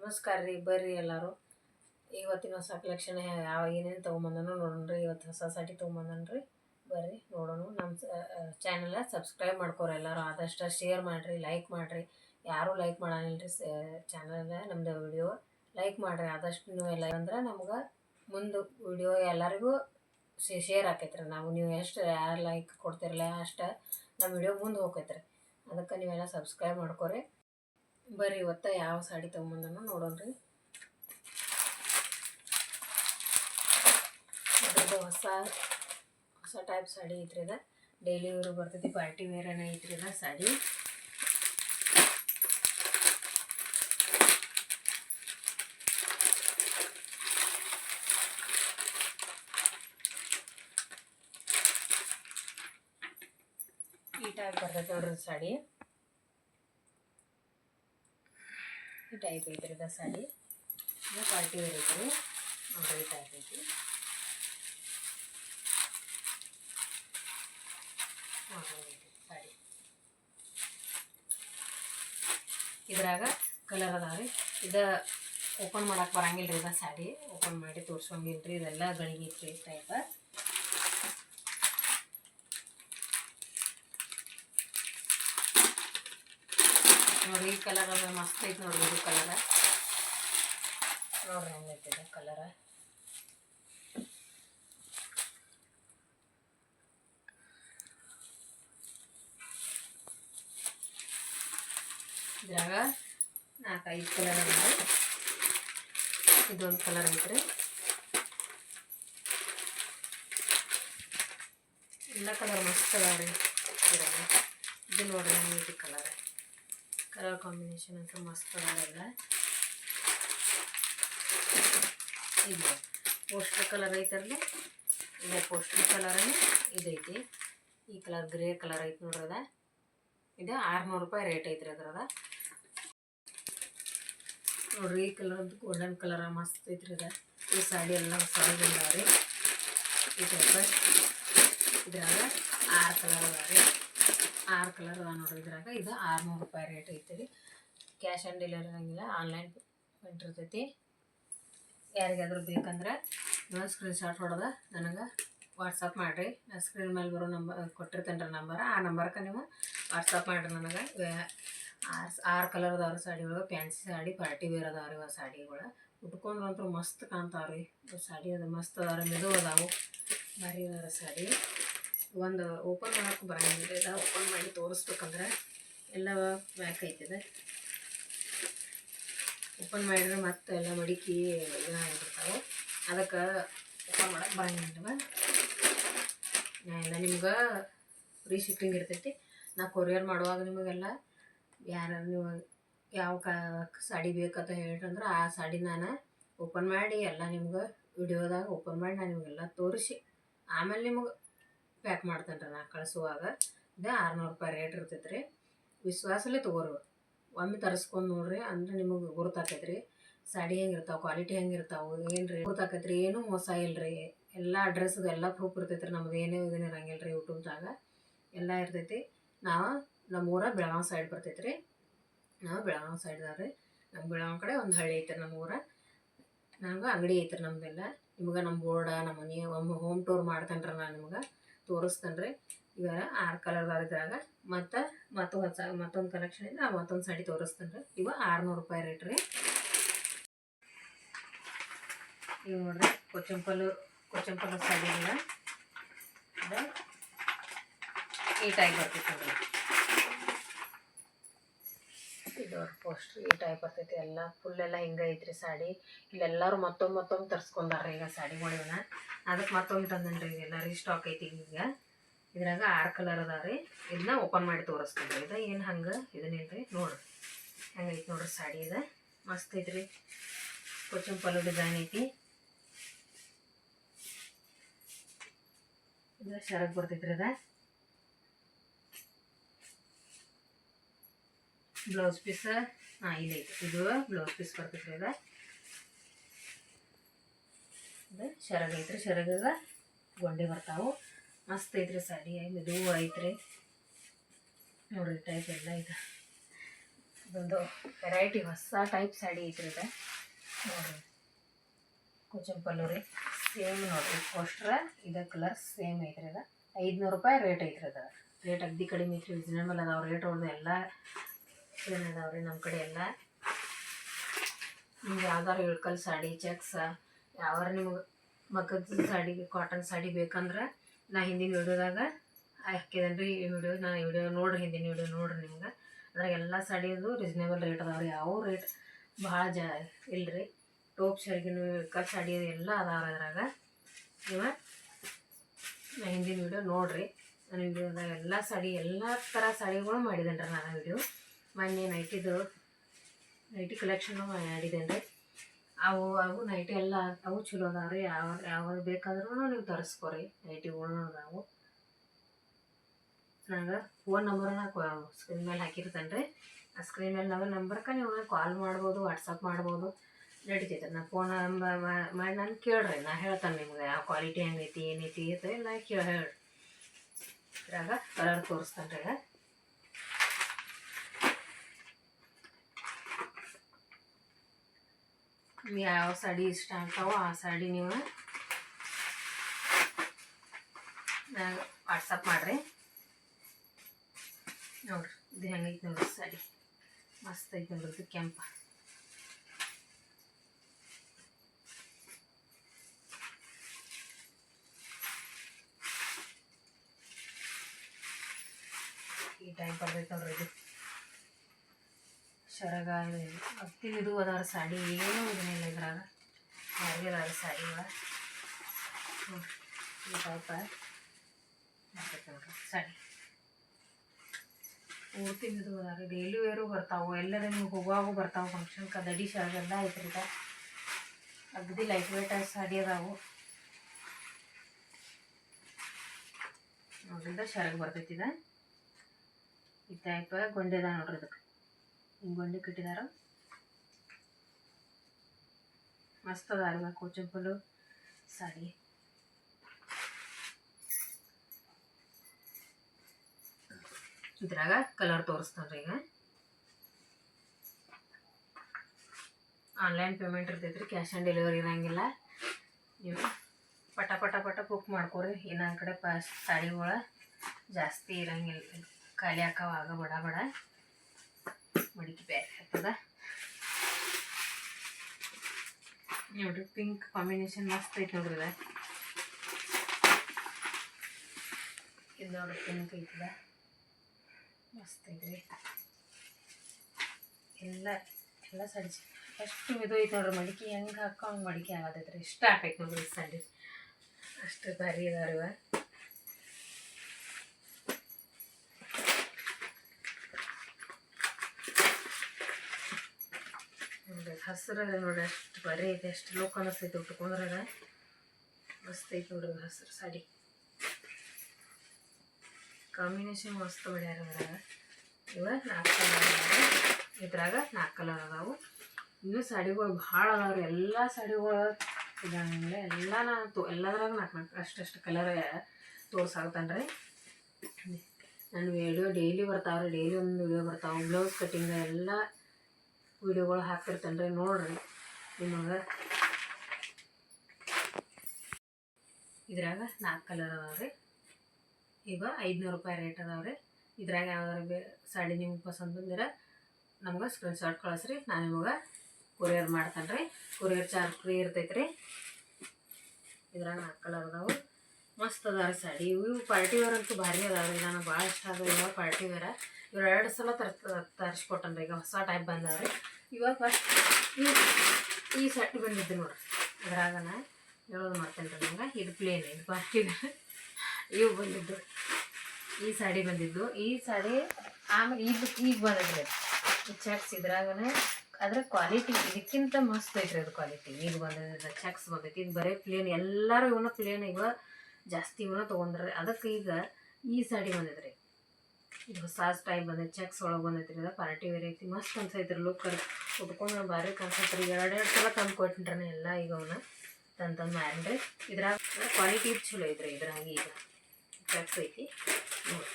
ನಮಸ್ಕಾರ ರೀ, ಬರ್ರಿ ಎಲ್ಲರೂ. ಇವತ್ತಿನ ಹೊಸ ಕಲೆಕ್ಷನ್ ಯಾವ ಏನೇನು ನೋಡೋಣ ರೀ, ಇವತ್ತು ಹೊಸ ಸಾಟಿ ತೊಗೊಂಬಂದನ್ರಿ ಬರ್ರಿ ನೋಡೋಣ. ನಮ್ಮ ಚಾನಲ್ ಸಬ್ಸ್ಕ್ರೈಬ್ ಮಾಡ್ಕೋರಿ ಎಲ್ಲರೂ. ಆದಷ್ಟು ಶೇರ್ ಮಾಡಿರಿ ಲೈಕ್ ಮಾಡಿರಿ. ಯಾರೂ ಲೈಕ್ ಮಾಡಾನಿಲ್ರಿ ಚಾನಲ್ ನಮ್ಮದು ವಿಡಿಯೋ ಲೈಕ್ ಮಾಡಿರಿ. ಆದಷ್ಟು ನೀವು ಎಲ್ಲ ಅಂದ್ರೆ ನಮ್ಗೆ ಮುಂದೆ ವಿಡಿಯೋ ಎಲ್ಲರಿಗೂ ಶೇರ್ ಆಕೈತ್ರಿ. ನಾವು ನೀವು ಎಷ್ಟು ಯಾರು ಲೈಕ್ ಕೊಡ್ತಿರಲ್ಲ ಅಷ್ಟು ನಮ್ಮ ವಿಡಿಯೋ ಮುಂದೆ ಹೋಗೈತ್ರಿ ಅದಕ್ಕೆ ನೀವೆಲ್ಲ ಸಬ್ಸ್ಕ್ರೈಬ್ ಮಾಡ್ಕೊರಿ. ಬರ್ರಿ, ಇವತ್ತು ಯಾವ ಸಾಡಿ ತೊಗೊಂಬಂದನು ನೋಡೋಣ್ರಿ. ಅದ್ರದ್ದು ಹೊಸ ಹೊಸ ಟೈಪ್ ಸಾಡಿ ಐತ್ರಿ ಅದ. ಡೈಲಿ ವೇರು ಬರ್ತೈತಿ ಪಾರ್ಟಿ ವೇರನ ಐತ್ರಿ ಅದ ಸಾಡಿ. ಈ ಟೈಪ್ ಬರ್ತೈತಿ ನೋಡ್ರಿ ಸಾಡಿ ಈ ಟೈಪ್ ಐತ್ರಿ ಅದ ಸಾಡಿ ಇದು ಪಾರ್ಟಿ ವೇರ್ ಐತ್ರಿ ಈ ಟೈಪ್ ಐತಿ ಐತಿ ಸಾಡಿ ಇದ್ರಾಗ ಕಲರ್ ಅದಾವ ಇದು ಓಪನ್ ಮಾಡಕ್ಕೆ ಬರಂಗಿಲ್ಲ ರೀ ಇದ ಸಾಡಿ ಓಪನ್ ಮಾಡಿ ತೋರ್ಸೋಂಗಿಲ್ಲ ರೀ ಇದೆಲ್ಲ ಗಳಿಗೆ ಐತ್ರಿ ಟೈಪ್ ನೋಡ್ರಿ, ಈ ಕಲರ್ ಅದ ಮಸ್ತ್ ಐತೆ ನೋಡಿ ಇದು ಕಲರ್ ನೋಡ್ರಿ ಹೆಂಗೈತೆ ಇದು ಕಲರ್ ಇದ್ರಾಗ ನಾಲ್ಕೈದು ಕಲರ್ ಅದಾವ ಇದೊಂದು ಕಲರ್ ಐತ್ರಿ. ಎಲ್ಲ ಕಲರ್ ಮಸ್ತ್ ಅದಾವ ರೀ ಇದು ನೋಡ್ರಿ ಹೆಂಗೈತಿ ಕಲರ್ ಕಲರ್ ಕಾಂಬಿನೇಷನ್ ಅಂತ ಮಸ್ತ್ ಅದಾವೆಲ್ಲ ಇದು ಪೋಸ್ಟರ್ ಕಲರ್ ಐತರಲ್ಲ ಇದೆ ಪೋಸ್ಟರ್ ಕಲರೇ ಇದೈತಿ ಈ ಕಲರ್ ಗ್ರೇ ಕಲರ್ ಐತಿ ನೋಡ್ರಿ ಅದ ಇದು ಆರುನೂರು ರೂಪಾಯಿ ರೇಟ್ ಐತ್ರಿ ಅದ್ರದ ನೋಡ್ರಿ ಈ ಕಲರ್ ಗೋಲ್ಡನ್ ಕಲರ್ ಮಸ್ತ್ ಐತ್ರಿ ಅದ ಈ ಸಾಡಿ ಎಲ್ಲ ಸಾಡಿ ರೀ ಈ ಟೈಪ್ ಇದ್ರಾಗ ಆರು ಕಲರ್ ಅದಾವ್ರಿ ಆರು ಕಲರ್ ಅದ ನೋಡ್ರಿ ಇದ್ರಾಗ. ಇದು ಆರುನೂರು ರೂಪಾಯಿ ರೇಟ್ ಐತೆ ರೀ ಕ್ಯಾಶ್ ಆನ್ ಡೆಲಿವರಿ ಇರಂಗಿಲ್ಲ ಆನ್ಲೈನ್ ಪೇಮೆಂಟ್ ಇರ್ತೈತಿ. ಯಾರಿಗಾದ್ರೂ ಬೇಕಂದ್ರೆ ನೀವು ಸ್ಕ್ರೀನ್ಶಾಟ್ ಹೊಡೆದ, ನನಗೆ ವಾಟ್ಸಪ್ ಮಾಡಿರಿ. ನಾನು ಸ್ಕ್ರೀನ್ ಮೇಲೆ ಬರೋ ನಂಬರ್ ಕೊಟ್ಟಿರ್ತೇನೆ ರೀ ನಂಬರ್ ಆ ನಂಬರ್ಗೆ ನೀವು ವಾಟ್ಸಪ್ ಮಾಡಿರಿ ನನಗೆ. ಆರು ಆರು ಕಲರ್ ಸಾಡಿ ಒಳಗೆ. ಪ್ಯಾನ್ಸಿ ಸಾಡಿ ಪಾರ್ಟಿ ವೇರ್ ಅದಾವ್ರಿ ಇವ ಸಾಡಿಗಳು ಉಟ್ಕೊಂಡ್ರಂತೂ ಮಸ್ತ್ ಕಾಣ್ತಾವ್ರಿ. ಸಾಡಿ ಅದು ಮಸ್ತ್ ಅದಾವ್ರಿ ಮೆದು ಅದಾವು. ಭಾರಿ ಅದಾರ ಸಾಡಿ. ಒಂದು ಓಪನ್ ಮಾಡೋಕೆ ಬರೋಂಗಿಲ್ಲ. ಇದು ಓಪನ್ ಮಾಡಿ ತೋರಿಸ್ಬೇಕಂದ್ರೆ ಎಲ್ಲ ಬ್ಯಾಕ್ ಐತಿದೆ. ಓಪನ್ ಮಾಡಿದ್ರೆ ಮತ್ತೆ ಎಲ್ಲ ಮಡಿಕೆ ಇದಾಗಿರ್ತಾವೆ ಅದಕ್ಕೆ ಓಪನ್ ಮಾಡೋಕೆ ಬರೋಂಗಿಲ್ಲ ನಾ ಎಲ್ಲ ನಿಮ್ಗೆ ಫ್ರೀ ಶಿಪ್ಪಿಂಗ್ ಇರ್ತೈತಿ. ನಾ ಕೊರಿಯರ್ ಮಾಡುವಾಗ ನಿಮಗೆಲ್ಲ ಯಾರು ನೀವು ಯಾವ ಸಾಡಿ ಬೇಕಂತ ಹೇಳ್ರಂದ್ರೆ ಆ ಸಾಡಿ ನಾನು ಓಪನ್ ಮಾಡಿ ಎಲ್ಲ ನಿಮ್ಗೆ ವಿಡಿಯೋದಾಗ ಓಪನ್ ಮಾಡಿ ನಾನು ನಿಮಗೆಲ್ಲ ತೋರಿಸಿ. ಆಮೇಲೆ ನಿಮಗೆ ಪ್ಯಾಕ್ ಮಾಡ್ತೇನೆ ರೀ ನಾ ಕಳಿಸುವಾಗ. ಇದು ಆರುನೂರು ರೂಪಾಯಿ ರೇಟ್ ಇರ್ತೈತೆ ರೀ ವಿಶ್ವಾಸಲೇ ತೊಗೋರಿ ಒಮ್ಮೆ ತರಿಸ್ಕೊಂಡು ನೋಡ್ರಿ, ಅಂದ್ರೆ ನಿಮಗೆ ಗುರುತಾಕೈತೆ ರೀ ಸಾಡಿ ಹೆಂಗಿರ್ತಾವೆ ಕ್ವಾಲಿಟಿ ಹೆಂಗಿರ್ತಾವೆ, ಏನು ರೀ ಗುರುತಾಕೈತೆ ರೀ ಏನೂ ಮೋಸ ಇಲ್ಲ ರೀ ಎಲ್ಲ ಅಡ್ರೆಸ್ದು ಎಲ್ಲ ಪ್ರೂಫ್ ಇರ್ತೈತೆ ರೀ ನಮ್ದು ಏನೇ ಇದನ್ನ ಇರಂಗಿಲ್ಲ ರೀ ಯೂಟ್ಯೂಬ್ದಾಗ ಎಲ್ಲ ಇರ್ತೈತಿ. ನಾವು ನಮ್ಮ ಊರ ಬೆಳಗಾವಿ ಸೈಡ್ ಬರ್ತೈತೆ ರೀ ನಾವು ಬೆಳಗಾವಿ ಸೈಡ್ದಾಗ ರೀ ನಮ್ಮ ಬೆಳಗಾವಿ ಕಡೆ ಒಂದು ಹಳ್ಳಿ ಐತೆ ನಮ್ಮ ಊರ ನಮ್ಗೆ ಅಂಗಡಿ ಐತೆ ನಮ್ಮದೆಲ್ಲ ನಿಮ್ಗೆ ನಮ್ಮ ಬೋರ್ಡ ನಮ್ಮ ಮನೆ, ಒಮ್ಮೆ ಹೋಮ್ ಟೂರ್ ಮಾಡ್ತೇನೆ ರೀ ನಾನು ನಿಮ್ಗೆ. ತೋರಿಸ್ತೇನೆ ರೀ ಇವೆಲ್ಲ ಆರು ಕಲರ್ದಾಗ ಇದ್ರಾಗ ಮತ್ತು ಮತ್ತು ಹೊಸ, ಮತ್ತೊಂದು ಕಲೆಕ್ಷನ್ ಇದ್ರೆ ಆ ಮತ್ತೊಂದು ಸಾಡಿ ತೋರಿಸ್ತೇನೆ ರೀ ಇವ ಆರುನೂರು ರೂಪಾಯಿ ರೇಟ್ ರೀ. ಇವು ನೋಡ್ರಿ ಕೊಚ್ಚಂಪಲ್ಲು ಕೊಚ್ಚಂಪಲ್ಲು ಸಾಡಿ ಇಲ್ಲ ಟೈಪ್ ಬರ್ತೈತೆ ನೋಡ್ರಿ. ಇದು ಪೋಸ್ಟ್ರ್ ಈ ಟೈಪ್ ಬರ್ತೈತಿ, ಎಲ್ಲ ಫುಲ್ ಎಲ್ಲ ಹಿಂಗೆ ಐತ್ರಿ ಸಾಡಿ. ಇಲ್ಲೆಲ್ಲರೂ ಮತ್ತೊಮ್ಮೆ ಮತ್ತೊಮ್ಮೆ ತರ್ಸ್ಕೊಂಡಾರ್ರಿ ಈಗ ಸಾಡಿಗಳಿವನ್ನ ಅದಕ್ಕೆ ಮತ್ತೊಮ್ಮೆ ತಂದನ್ರಿ ರೀ ಎಲ್ಲ ರೀಸ್ಟಾಕ್ ಐತಿ ಈಗ. ಇದ್ರಾಗ ಆರು ಕಲರ್ ಅದಾವ ರೀ ಇದನ್ನ ಓಪನ್ ಮಾಡಿ ತೋರಿಸ್ತೀನಿ ರೀ ಇದು ಏನು ಹಂಗೆ? ಇದನ್ನೇನ್ರಿ ನೋಡ್ರಿ ಹೆಂಗೈತಿ ನೋಡ್ರಿ ಸಾಡಿ ಇದೆ. ಮಸ್ತ್ ಐತ್ರಿ. ಕೊಚ್ಚಿನ ಪಲ್ಲು ಡಿಸೈನ್ ಐತಿ. ಇದು ಶರಗ್ ಬರ್ತೈತ್ರಿ ಅದ ಬ್ಲೌಸ್ ಪೀಸ ಹಾಂ, ಇಲ್ಲ ಇದು ಬ್ಲೌಸ್ ಪೀಸ್ ಬರ್ತೈತ್ರಿ ಅದ ಇದು ಶರಗ್ ಐತ್ರಿ. ಶರಗಾಗ ಗೊಂಡೆ ಬರ್ತಾವು. ಮಸ್ತ್ ಐತ್ರಿ ಸಾಡಿ ಇದು ಐತ್ರಿ. ನೋಡ್ರಿ ಟೈಪ್ ಎಲ್ಲ ಇದೆ. ಇದೊಂದು ವೆರೈಟಿ ಹೊಸ ಟೈಪ್ ಸಾಡಿ ಐತ್ರಿ ಇದು. ನೋಡ್ರಿ. ಕುಚನ್ ಪಲ್ಲು ರೀ. ಸೇಮ್ ನೋಡ್ರಿ. ಪೋಸ್ಟ್ರ ಇದ ಕಲರ್ ಸೇಮ್ ಐತ್ರಿ ಅದ ಐದುನೂರು ರೂಪಾಯಿ ರೇಟ್ ಐತ್ರಿ ಅದ ರೇಟ್ ಅಗ್ದಿ ಕಡಿಮೆ ಐತ್ರಿ. ರೀಸನೇಬಲ್ ಅದಾವ. ರೇಟ್ ಅವ್ರದ್ದು ಎಲ್ಲ ಏನು ರೀ ನಮ್ಮ ಕಡೆ ಎಲ್ಲ? ನಿಮ್ಗೆ ಯಾವ್ದಾರು ಇಳ್ಕಲ್ ಸಾಡಿ, ಚೆಕ್ಸ, ಯಾವಾರ ನಿಮ್ಗೆ ಮಗದ ಸಾಡಿ ಕಾಟನ್ ಸಾಡಿ ಬೇಕಂದ್ರೆ ನಾ ಹಿಂದಿನ ವಿಡಿಯೋದಾಗ ಹಾಕಿದೇನೆ ಈ ವಿಡಿಯೋ, ನಾ ವಿಡಿಯೋ ನೋಡ್ರಿ, ಹಿಂದಿನ ವಿಡಿಯೋ ನೋಡ್ರಿ ನಿಮ್ಗೆ. ಅದ್ರಾಗ ಎಲ್ಲ ಸಾಡಿದು ರೀಸನೇಬಲ್ ರೇಟ್ ಅದಾವ್ರಿ. ಯಾವ ರೇಟ್ ಭಾಳ ಜ ಇಲ್ರಿ. ಟೋಪ್ ಶರ್ಗಿನ ಇಳ್ಕಲ್ ಸಾಡಿ ಎಲ್ಲ ಅದಾವ ಅದ್ರಾಗ ನೀವು ನಾ ಹಿಂದಿನ ವಿಡಿಯೋ ನೋಡ್ರಿ. ನನ್ನ ವಿಡಿಯೋದಾಗ ಎಲ್ಲ ಸಾಡಿ, ಎಲ್ಲ ಥರ ಸಾಡಿಗಳು ಮಾಡಿದ್ದೇನೆ ರೀ ನಾನು ವಿಡಿಯೋ. ಮೊನ್ನೆ ನೈಟಿದು ನೈಟಿ ಕಲೆಕ್ಷನ್ ಮಾಡಿದ್ದೇನೆ ರೀ ಅವು ಅವು ನೈಟಿ ಎಲ್ಲ, ಅವು ಚಲೋ ಅದಾವ ರೀ. ಯಾವ ಯಾವಾಗ ಬೇಕಾದ್ರೂ ನೀವು ತರಿಸ್ಕೊರಿ. ನೈಟಿಗಳು ಅದಾವು. ನಂಗೆ ಫೋನ್ ನಂಬರ್ ನಂಬರ್ನ ಸ್ಕ್ರೀನ್ ಮೇಲೆ ಹಾಕಿರ್ತೇನೆ ರೀ. ಆ ಸ್ಕ್ರೀನ್ ಮೇಲೆ ನಾವು ನಂಬರ್ಕ ನೀವು ಕಾಲ್ ಮಾಡ್ಬೋದು ವಾಟ್ಸಪ್ ಮಾಡ್ಬೋದು. ನಡೀತೈತೆ ನಾ ಫೋನ್ ಮಾಡಿ ನಾನು ಕೇಳ್ರಿ. ನಾ ಹೇಳ್ತಾನೆ ನಿಮ್ಗೆ ಯಾವ ಕ್ವಾಲಿಟಿ ಹೆಂಗೈತಿ, ಏನೈತಿ ಐತೆ ನಾ ಕೇಳಿ, ಹೇಳ್ರಿ. ಇದ್ರಾಗ ಕಲರ್ ತೋರಿಸ್ತಾನೆ ರೀ ಯಾವ ಸಾಡಿ ಇಷ್ಟ ಆಗ್ತಾವೋ ಆ ಸಾಡಿ ನೀವು ವಾಟ್ಸಪ್ ಮಾಡಿರಿ. ನೋಡ್ರಿ, ಇದು ಹೆಂಗೈತೆ ನೋಡ್ರಿ ಸಾಡಿ. ಮಸ್ತ್ ಐತೆ ನೋಡ್ರಿ ಕೆಂಪ. ಈ ಟೈಮ್ ಬರ್ತೈತೆ ನೋಡ್ರಿ ಇದು. ಶರಗ ಇದು ಅತ್ತಿ ಇದು ಅದಾರ ಸಾಡಿ, ಏನೂ ಇದನ್ನಿಲ್ಲ ಇದ್ರಾಗ. ಯಾರಿಗೆ ಅದಾರ ಸಾಡಿ ನೋಡ್ರಿ ಈ ಸಾಡಿ. ಪೂರ್ತಿ ಇದು ಅದಾರ ಡೈಲಿ ವೇರು ಬರ್ತಾವೆ, ಎಲ್ಲರ ನಿಮ್ಗೆ ಹೋಗುವಾಗೂ ಬರ್ತಾವೆ ಫಂಕ್ಷನ್ ಕದಡಿ ಶರಗೆಲ್ಲ ಐತ್ರಿ ಅಗದಿ ಲೈಟ್ ವೇಟ್ ಆಗಿ ಸಾಡಿ ಅದಾವು. ನೋಡ್ರಿಂದ ಶರಗ್ ಬರ್ತೈತಿದ ಈ ಟೈಪ್ ಗೊಂಡೆ ಅದ ನೋಡ್ರಿ ಇದಕ್ಕೆ ಗೊಂಡೆ ಕಟ್ಟಿದಾರ ಮಸ್ತ್ ಅದ ಅಲ್ವಾ ಕೋಚಂಪಲು ಸಾಡಿ ಇದ್ರಾಗ ಕಲರ್ ತೋರಿಸ್ತಾನ್ರಿ ಈಗ ಆನ್ಲೈನ್ ಪೇಮೆಂಟ್ ಇರ್ತೈತ್ರಿ ಕ್ಯಾಶ್ ಆನ್ ಡೆಲಿವರಿ ಇರಂಗಿಲ್ಲ ನೀವು ಪಟ ಪಟ ಪಟ ಬುಕ್ ಮಾಡ್ಕೊರಿ ಇನ್ನೊಂದು ಕಡೆ ಪ ಸಾಡಿಗಳ ಜಾಸ್ತಿ ಇರಂಗಿಲ್ಲ ಖಾಲಿ ಹಾಕವಾಗ ಬಡ ಬಡ ಮಡಿಕೆ ಬೇರೆ ಆಗ್ತದ ನೋಡ್ರಿ ಪಿಂಕ್ ಕಾಂಬಿನೇಷನ್ ಮಸ್ತ್ ಐತೆ ನೋಡ್ರಿ ಇದು ಇದು ನೋಡ್ರಿ ಪಿಂಕ್ ಐತದ ಮಸ್ತ್ ಐತ್ರಿ ಎಲ್ಲ ಎಲ್ಲ ಸಡಿ ಅಷ್ಟು ಇದು ಐತೆ ನೋಡ್ರಿ ಮಡಿಕೆ ಹೆಂಗೆ ಹಾಕೋ ಹಂಗೆ ಮಡಿಕೆ ಆಗತೈತ್ರಿ ಇಷ್ಟ ಆಗೈತೆ ನೋಡ್ರಿ ಈ ಸಡಿ ಅಷ್ಟು ಭಾರಿ ಅದಾವ ಇವ ನೋಡ್ರಿ ಹಸಿರು ನೋಡಿ ಅಷ್ಟು ಬರೀ ಐತೆ ಅಷ್ಟು ಲೋ ಕಾಣಿಸ್ತೈತೆ ಉಟ್ಕೊಂಡ್ರಾಗ ಮಸ್ತ್ ಐತೆ ನೋಡ್ರಿ ಹಸಿರು ಸಾಡಿ. ಕಾಂಬಿನೇಷನ್ ಮಸ್ತ್ ಮಾಡ್ಯಾರ ಇವಾಗ ಇವ ನಾಲ್ಕು ಕಲರ್ ಇದ್ರಾಗ ನಾಲ್ಕು ಕಲರ್ ಅದಾವು. ಇನ್ನೂ ಸಾಡಿಗಳು ಭಾಳ ಅದಾವ್ರಿ ಎಲ್ಲ ಸಾಡಿಗಳು ಇದಂಗಿಲ್ಲ ಎಲ್ಲ ನಾನು ಎಲ್ಲದ್ರಾಗ ನಾಲ್ಕು ನಾಲ್ಕು ಅಷ್ಟು ಕಲರ್ ತೋರ್ಸಾಕತ್ತಾನ ರೀ ನನ್ನ ವಿಡಿಯೋ ಡೈಲಿ ಬರ್ತಾವ್ರಿ. ಡೈಲಿ ಒಂದು ವಿಡಿಯೋ ಬರ್ತಾವೆ. ಬ್ಲೌಸ್ ಕಟ್ಟಿಂಗ್ ಎಲ್ಲ ವಿಡಿಯೋಗಳು ಹಾಕಿರ್ತೇನೆ ರೀ ನೋಡ್ರಿ. ನಿಮಗೆ ಇದ್ರಾಗ ನಾಲ್ಕು ಕಲರ್ ಅದಾವ್ರಿ. ಈಗ ಐದುನೂರು ರೂಪಾಯಿ ರೇಟ್ ಅದಾವ್ರಿ. ಇದ್ರಾಗ ಯಾವ್ದಾರು ಬೇ, ಸಾಡಿ ನಿಮ್ಗೆ ಪಸಂದ್ ಬಂದಿರ, ನಮ್ಗೆ ಸ್ಕ್ರೀನ್ಶಾಟ್ ಕಳಿಸ್ರಿ. ನಾನು ನಿಮಗೆ ಕೊರಿಯರ್ ಮಾಡ್ತೇನೆ ರೀ ಕೊರಿಯರ್ ಚಾರ್ಜ್ ಫ್ರೀ ಇರ್ತೈತೆ ರೀ ಇದ್ರಾಗ ನಾಲ್ಕು ಕಲರ್ ಅದಾವು. ಮಸ್ತ್ ಅದಾವ ಸಾಡಿ. ಇವು ಪಾರ್ಟಿ ವೇರ್ ಅಂತೂ ಭಾರಿ ಅದಾವ್ರಿ. ನನಗೆ ಭಾಳ ಇಷ್ಟ ಅದ ಇವಾಗ ಪಾರ್ಟಿ ವೇರ ಇವ್ರು ಎರಡು ಸಲ ತರ್, ತರಿಸ್ಕೊಟ್ಟನ್ರಿ. ಈಗ ಹೊಸ ಟೈಪ್ ಬಂದಾವ್ರಿ. ಇವಾಗ ಫಸ್ಟ್ ಈ ಈ ಸೆಟ್ ಬಂದಿದ್ದು ನೋಡ್ರಿ. ಅದ್ರಾಗನ ಹೇಳೋದು ಮಾಡ್ತೇನೆ ರೀ ನಂಗೆ. ಇದು ಪ್ಲೇನ್ ಇದು ಪಾರ್ಟಿ ವೇರ್ ಇವು ಬಂದಿದ್ದು. ಈ ಸಾಡಿ ಬಂದಿದ್ದು. ಈ ಸಾಡಿ ಆಮೇಲೆ ಈಗ ಈಗ ಬಂದಿದ್ರಿ ಈ ಚೆಕ್ಸ್ ಇದ್ರಾಗನೇ ಅದ್ರ ಕ್ವಾಲಿಟಿ ಇದಕ್ಕಿಂತ ಮಸ್ತ್ ಐತ್ರಿ ಅದು ಕ್ವಾಲಿಟಿ ಈಗ ಬಂದಿದೆ ಚೆಕ್ಸ್ ಬಂದೈತಿ. ಇದು ಬರೀ ಪ್ಲೇನ್ ಎಲ್ಲರೂ ಇವನ್ನ ಪ್ಲೇನ್ ಈಗ ಜಾಸ್ತಿ ಇವನ್ನ ತೊಗೊಂಡ್ರಿ ಅದಕ್ಕೆ ಈಗ ಈ ಸಾಡಿ ಬಂದಿದ್ರಿ ಇದು ಹೊಸ ಸ್ಟೈಲ್ ಬಂದೈತೆ ಚೆಕ್ಸ್ ಒಳಗೆ ಬಂದೈತ್ರಿ, ಇದು ಪಾರ್ಟಿ ವೇರ್ ಐತಿ, ಮಸ್ತ್ ಅನ್ಸೈತ್ರಿ ಲುಕ್ ಉಟ್ಕೊಂಡು ಭಾರಿ ಕಾಣಿಸತ್ರಿ, ಎರಡೆರಡು ಸಲ ತಂದು ಕೊಟ್ಟಿನ್ರಿ ಎಲ್ಲ ಈಗ ಅವನ್ನ ತಂದು ತಂದು ಮಾಡ್ರಿ ಇದ್ರಾಗ ಕ್ವಾಲಿಟಿ ಚಲೋ ಐತ್ರಿ, ಇದ್ರಾಗ ಈಗ. ಚೆಕ್ಸ್ ಐತಿ, ನೋಡಿ.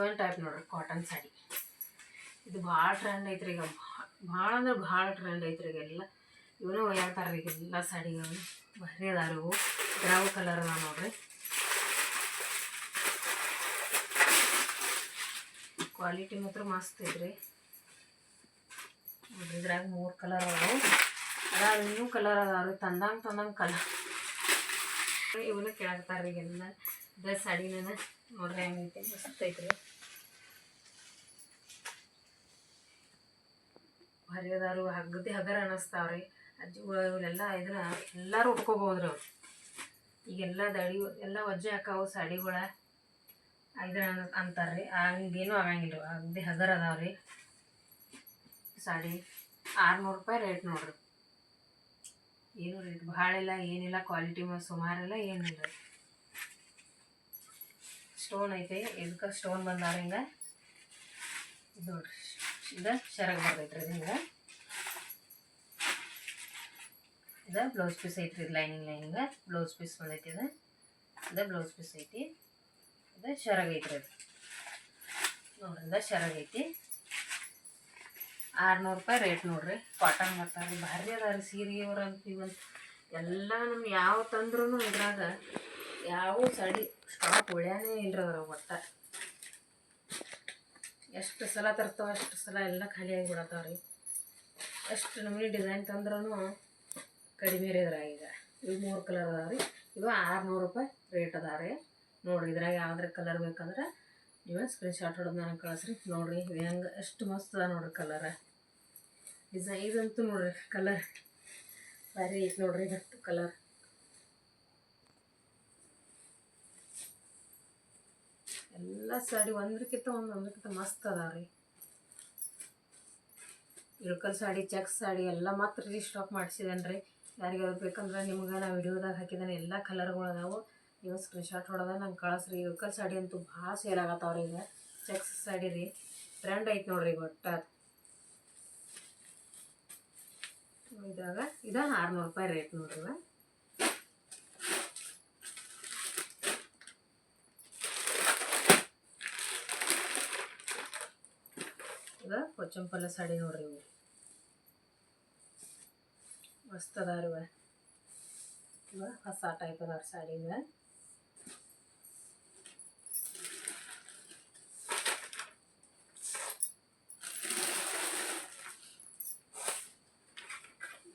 ಒಂದು ಟೈಪ್ ನೋಡ್ರಿ ಕಾಟನ್ ಸಾಡಿ. ಇದು ಭಾಳ ಟ್ರೆಂಡ್ ಐತ್ರಿ ಈಗ, ಭಾಳ ಅಂದ್ರೆ ಭಾಳ ಟ್ರೆಂಡ್ ಐತ್ರಿ ಈಗ ಎಲ್ಲ ಇವನು ಈಗ ಎಲ್ಲ ಸಾಡಿಗಳು ಭಾರಿ ಅದಾರ ಇವು ಡ್ರಾವ್ ಕಲರ್ ಅದಾವ ನೋಡ್ರಿ. ಕ್ವಾಲಿಟಿ ಮಾತ್ರ ಮಸ್ತ್ ಐತ್ರಿ. ನೋಡ್ರಿ, ಇದ್ರಾಗ ಮೂರು ಕಲರ್ ಅದಾವು. ಅದಾವ ಇನ್ನೂ ಕಲರ್ ಅದಾವ್ರಿ, ತಂದಂಗೆ ತಂದಂಗೆ ಕಲರ್ ಇವನು ಕೇಳಾಕತ್ತಾರ ಈಗೆಲ್ಲ ಇದ ಸಾಡಿನ ನೋಡ್ರಿ ಹೆಂಗೈತೆ, ಮಸ್ತ್ ಐತ್ರಿ. ಭಾರಿ ಹಗ್ಗತಿ ಹಗರ ಅನ್ನಿಸ್ತಾವ್ರಿ ಅಜ್ಜಿ ಇವರೆಲ್ಲ ಇದನ್ನ ಎಲ್ಲರೂ ಉಟ್ಕೋಬೋದ್ರಿ ಅವ್ರು. ಈಗೆಲ್ಲ ದಡಿ ಎಲ್ಲ ಒಜ್ಜೆ ಹಾಕಾವು ಸಾಡಿಗಳ ಇದನ್ನ ಅಂತಾರ್ರಿ. ಹಂಗೇನು ಆಗಂಗಿಲ್ಲ ಅಗ್ದಿ ಹಗರ್ ಅದಾವ್ರಿ. ಸಾಡಿ ಆರುನೂರು ರೂಪಾಯಿ ರೇಟ್ ನೋಡ್ರಿ. ಏನು ರೇಟ್ ಭಾಳ ಇಲ್ಲ, ಏನಿಲ್ಲ, ಕ್ವಾಲಿಟಿ ಸುಮಾರಿಲ್ಲ ಏನಿಲ್ಲ ಸ್ಟೋನ್ ಐತೆ ಇದಕ್ಕೆ ಸ್ಟೋನ್ ಬಂದಾರ ಹಿಂಗೆ? ನೋಡ್ರಿ. ಇದು ಶರಗ್ ಬರ್ತೈತ್ರಿ ನೀವು ಇದು ಬ್ಲೌಸ್ ಪೀಸ್ ಐತ್ರಿ ಲೈನಿಂಗ್ ಲೈನಿಂಗ್. ಬ್ಲೌಸ್ ಪೀಸ್ ಬಂದೈತಿ ಇದು. ಬ್ಲೌಸ್ ಪೀಸ್ ಐತಿ. ಇದು ಶರಗ್ ಐತ್ರಿ ಅದು ನೋಡ್ರಿ, ಇದು ಶರಗ್ ಐತಿ. ಆರ್ನೂರು ರೂಪಾಯಿ ರೇಟ್ ನೋಡ್ರಿ. ಕಾಟನ್ ಬರ್ತಾರೆ ಭಾರಿ ಅದಾವ ಸೀರೆ ಅವ್ರಂತ ಇವಂತ ಎಲ್ಲ ನಮ್ಗೆ ಯಾವ ತಂದ್ರೂ ಇದ್ರಾಗ ಯಾವ ಸಡಿ ಸ್ಟಾಕ್ ಉಳ್ಯಾನೇ ಇಲ್ರಿ ಅದ್ರ ಒಟ್ಟ. ಎಷ್ಟು ಸಲ ತರ್ತಾವ, ಅಷ್ಟು ಸಲ ಎಲ್ಲ ಖಾಲಿ ಆಗಿಬಿಡತ್ತಾವ ರೀ. ಎಷ್ಟು ನಮಗೆ ಡಿಸೈನ್ ತಂದ್ರೂ ಕಡಿಮೆ ರೀ ಇದ್ರಾಗ ಈಗ. ಇವು ಮೂರು ಕಲರ್ ಅದಾವ ರೀ. ಇವು ಆರುನೂರು ರೂಪಾಯಿ ರೇಟ್ ಅದಾವ ರೀ. ನೋಡಿರಿ ಇದ್ರಾಗ ಯಾವ್ದ್ರ ಕಲರ್ ಬೇಕಂದ್ರೆ ನೀವು ಸ್ಕ್ರೀನ್ ಶಾಟ್ ಹೊಡೆದು ನನಗೆ ಕಳಿಸ್ರಿ. ನೋಡಿರಿ ಇದು ಹೆಂಗೆ ಎಷ್ಟು ಮಸ್ತ್ ಅದ ನೋಡಿರಿ ಕಲರ್ ಡಿಸೈನ್ ಇದಂತೂ ನೋಡಿರಿ ಕಲರ್ ಭಾರಿ ಐತೆ ನೋಡಿರಿ ಇದಂತೂ ಕಲರ್ ಎಲ್ಲ ಸಾಡಿ ಒಂದ್ರಕ್ಕಿಂತ ಒಂದು ಒಂದ್ರಕ್ಕಿಂತ ಮಸ್ತ್ ಅದಾವೆ ರೀ ಇಳ್ಕಲ್ ಸಾಡಿ ಚೆಕ್ ಸಾಡಿ ಎಲ್ಲ ಮಾತ್ರ ರೀ ಸ್ಟಾಕ್ ಮಾಡಿಸಿದ್ದೇನೆ ರೀ ಯಾರಿಗಾದ್ರು ಬೇಕಂದ್ರೆ ನಿಮ್ಗೆ ನಾ ವಿಡಿಯೋದಾಗ ಹಾಕಿದ್ದೇನೆ, ಎಲ್ಲ ಕಲರ್ಗಳು ಅದಾವೆ. ನೀವು ಸ್ಕ್ರೀನ್ಶಾಟ್ ಹೊಡೆದ ನಂಗೆ ಕಳಿಸ್ರಿ. ಇಳ್ಕಲ್ ಸಾಡಿ ಅಂತೂ ಭಾಳ ಸೇಲ್ ಆಗತ್ತವ್ರಿ ಈಗ. ಚೆಕ್ಸ್ ಸಾಡಿ ರೀ. ಟ್ರೆಂಡ್ ಐತೆ ನೋಡ್ರಿ ಒಟ್ಟು. ಇದಾಗ ಇದು ಆರುನೂರು ರೂಪಾಯಿ ರೇಟ್ ನೋಡ್ರಿ ಇವ. ಪಲ್ಲ ಸಾಡಿ ನೋಡ್ರಿ ಇವು ಮಸ್ತ್ ಅದಾರ ಇವ ಹೊಸ ಟೈಪ್ ಅದಾರ ಸಾಡಿ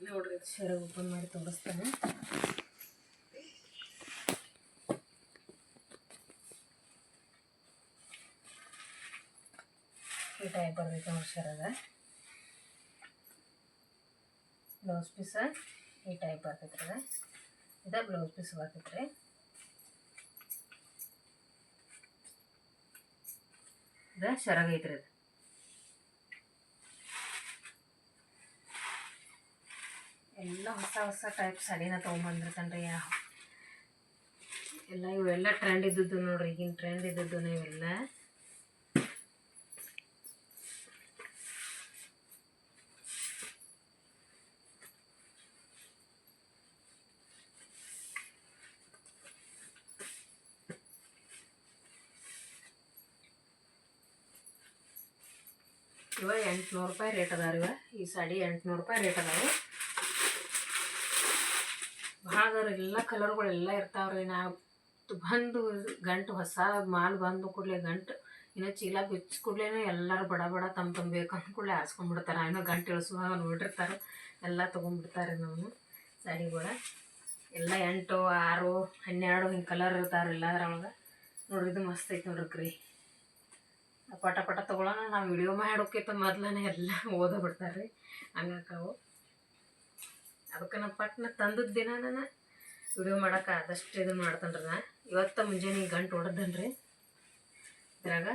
ನೋಡ್ರಿ ಸೆರಗ್ ಓಪನ್ ಮಾಡಿ ತೋರಿಸ್ತೇನೆ. ಈ ಟೈಪ್ ಬರ್ತೈತೆ ಬ್ಲೌಸ್ ಪೀಸ ಈ ಟೈಪ್ ಬರ್ತೈತ್ರಿ ಇದು ಬ್ಲೌಸ್ ಪೀಸ್ ಬರ್ತೈತೆ ರೀ ಇದು ಸೆರಗ ಐತ್ರಿ ಇದು. ಎಲ್ಲ ಹೊಸ ಹೊಸ ಟೈಪ್ ಸಾಡಿನ ತೊಗೊಂಬಂದಿರ್ತಾನೆ ರೀ ಎಲ್ಲ ಇವೆಲ್ಲ ಟ್ರೆಂಡ್ ಇದ್ದದ್ದು ನೋಡ್ರಿ, ಈಗಿನ ಟ್ರೆಂಡ್ ಇದ್ದದ್ದು ಇವೆಲ್ಲ ಇವ ಎಂಟುನೂರು ರೂಪಾಯಿ ರೇಟ್ ಅದಾವ ಇವ. ಈ ಸಾಡಿ ಎಂಟುನೂರು ರೂಪಾಯಿ ರೇಟ್ ಅದಾವೆ. ಭಾಳ ಎಲ್ಲ ಕಲರ್ಗಳೆಲ್ಲ ಇರ್ತಾವ್ರಿ ನಾವು ಬಂದು ಗಂಟು ಹೊಸ ಮಾಲ್ ಬಂದು ಕೂಡಲೇ ಗಂಟು, ಇನ್ನು ಚೀಲ ಬಿಚ್ಚ ಕೂಡಲೇ ಎಲ್ಲರೂ ಬಡ ಬಡ ತಮ್ಮ ತಮ್ಮ ಅಂತ ಕೂಡಲೇ ಹಾಸ್ಕೊಂಡ್ಬಿಡ್ತಾರೆ ಏನೋ ಗಂಟು ಇಳಿಸುವಾಗ ನೋಡಿರ್ತಾರೆ. ಎಲ್ಲ ತೊಗೊಂಡ್ಬಿಡ್ತಾರೆ ನಾವು ಸಾಡಿಗಳ. ಎಲ್ಲ ಎಂಟು, ಆರು, ಹನ್ನೆರಡು ಹಿಂಗೆ ಕಲರ್ ಇರ್ತಾವ್ರಿ ಎಲ್ಲ ಅದ್ರೊಳಗೆ ನೋಡ್ರಿ ಇದು ಮಸ್ತ್ ಐತೆ ನೋಡ್ರಿ ಕ್ರೀ. ಪಟ ಪಟ ತೊಗೊಳೋಣ, ನಾವು ವಿಡಿಯೋ ಮಾಡೋಕ್ಕಿಂತ ಮೊದ್ಲನೇ ಎಲ್ಲ ಓದೋ ಬಿಡ್ತಾರೆ ರೀ ಹಂಗಾಕವು. ಅದಕ್ಕೆ ನಾ ಪಟ್ನ ತಂದದ ದಿನ ನಾನು ವಿಡಿಯೋ ಮಾಡೋಕೆ ಆದಷ್ಟು ಇದನ್ನು ಮಾಡ್ತಾನೆ ನಾ. ಇವತ್ತು ಮುಂಜಾನೆ ಗಂಟು ಹೊಡೆದನ್ ರೀ ಇದ್ರಾಗ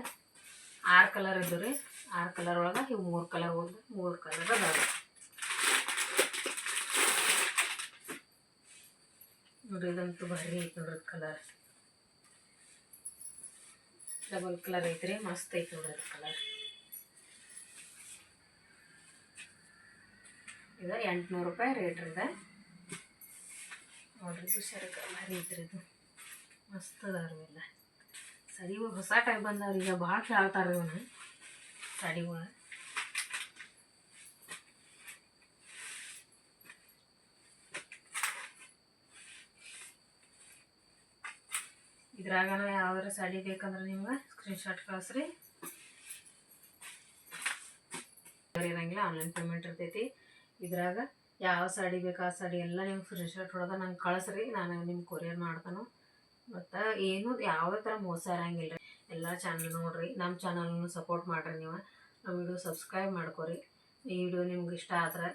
ಆರು ಕಲರ್ ಇದ್ದು ರೀ ಆರು ಕಲರ್ ಒಳಗೆ ಇವು ಮೂರು ಕಲರ್ ಹೋದ ಮೂರು ಕಲರ್ ಅದಾವೆ. ನೋಡ್ರಿ ಇದಂತೂ ಭಾರಿ ಐತೆ ನೋಡ್ರಿ ಕಲರ್ ಡಬಲ್ ಕಲರ್ ಐತ್ರಿ, ಮಸ್ತ್ ಐತಿ ನೋಡ್ರಿ ಕಲರ್ ಇದು ಎಂಟುನೂರು ರೂಪಾಯಿ ರೇಟ್ ಇದೆ. ನೋಡ್ರಿ ಸರಕ ಭಾರಿ ಐತ್ರಿ ಇದು. ಮಸ್ತ್ ಅದಾರ ಸರಿ ಹೊಸ ಟೈಪ್ ಬಂದವ್ರಿಗೆ ಭಾಳ ಕೇಳ್ತಾರ ಇವನು. ಸಾಡಿಗಳು ಇದ್ರಾಗನ ಯಾವ್ದಾರ ಸಾಡಿ ಬೇಕಂದ್ರೆ ನಿಮ್ಗೆ ಸ್ಕ್ರೀನ್ಶಾಟ್ ಕಳಿಸ್ರಿ. ಇರಂಗಿಲ್ಲ ಆನ್ಲೈನ್ ಪೇಮೆಂಟ್ ಇರ್ತೈತಿ. ಇದ್ರಾಗ ಯಾವ ಸಾಡಿ ಬೇಕು ಆ ಸಾಡಿ ಎಲ್ಲ ನಿಮ್ಗೆ ಸ್ಕ್ರೀನ್ಶಾಟ್ ಹೊಡೆದ ನಂಗೆ ಕಳಿಸ್ರಿ, ನಾನು ನಿಮ್ಗೆ ಕೊರಿಯರ್ ಮಾಡ್ತಾನು. ಮತ್ತು ಏನು ಯಾವುದೇ ಥರ ಮೋಸ ಇರಂಗಿಲ್ಲ ರೀ ಎಲ್ಲ ಚಾನಲ್ ನೋಡಿರಿ ನಮ್ಮ ಚಾನಲ್ನು ಸಪೋರ್ಟ್ ಮಾಡಿರಿ ನೀವು. ನಮ್ಮ ವಿಡಿಯೋ ಸಬ್ಸ್ಕ್ರೈಬ್ ಮಾಡ್ಕೊರಿ. ಈ ವಿಡಿಯೋ ನಿಮ್ಗೆ ಇಷ್ಟ ಆದ್ರೆ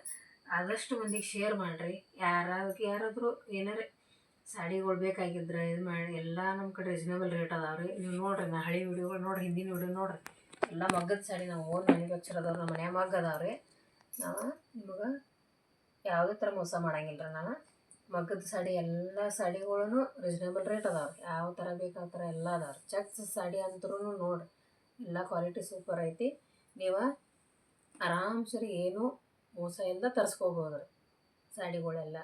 ಆದಷ್ಟು ಮಂದಿಗೆ ಶೇರ್ ಮಾಡಿರಿ. ಯಾರಾದ್ರೂ ಯಾರಾದರೂ ಏನಾರ ಸಾಡಿಗಳು ಬೇಕಾಗಿದ್ರೆ ಇದು ಮಾಡಿ, ಎಲ್ಲ ನಮ್ಮ ಕಡೆ ರೀಸನೇಬಲ್ ರೇಟ್ ಅದಾವೆ ರೀ ನೀವು ನೋಡ್ರಿ, ನಾ ಹಳೆ ವಿಡಿಯೋಗಳು ನೋಡ್ರಿ, ಹಿಂದಿನ ವಿಡಿಯೋ ನೋಡ್ರಿ. ಎಲ್ಲ ಮಗ್ಗದ ಸಾಡಿ ನಾವು ಓನ್ ಮ್ಯಾನುಫ್ಯಾಕ್ಚರ್ ಅದಾವೆ ನಮ್ಮ ಮನೆ ಮಗ್ಗ ಅದಾವೆ ರೀ ನಾವು ನಿಮಗೆ ಯಾವುದೇ ಥರ ಮೋಸ ಮಾಡಂಗಿಲ್ಲ ರೀ ನಾವು. ಮಗ್ಗದ ಸಾಡಿ, ಎಲ್ಲ ಸಾಡಿಗಳೂ ರೀಸನೇಬಲ್ ರೇಟ್ ಅದಾವೆ. ಯಾವ ಥರ ಬೇಕು ಆ ಥರ ಎಲ್ಲ ಅದಾವೆ. ಚಕ್ಸ್ ಸಾಡಿ ಅಂತರೂ ನೋಡ್ರಿ ಎಲ್ಲ ಕ್ವಾಲಿಟಿ ಸೂಪರ್ ಐತಿ. ನೀವು ಆರಾಮ್ಸರಿ ಏನು ಮೋಸ ಎಲ್ಲ ತರಿಸ್ಕೋಬೋದು ರೀ ಸಾಡಿಗಳೆಲ್ಲ.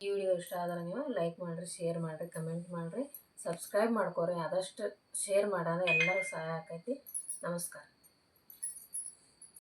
ಈ ವಿಡಿಯೋ ಇಷ್ಟ ಆದ್ರೆ ನೀವು ಲೈಕ್ ಮಾಡಿರಿ ಶೇರ್ ಮಾಡಿರಿ ಕಮೆಂಟ್ ಮಾಡಿರಿ. ಸಬ್ಸ್ಕ್ರೈಬ್ ಮಾಡ್ಕೋರಿ. ಆದಷ್ಟು ಶೇರ್ ಮಾಡೋದು ಎಲ್ಲರೂ ಸಹಾಯ ಆಕೈತಿ. ನಮಸ್ಕಾರ.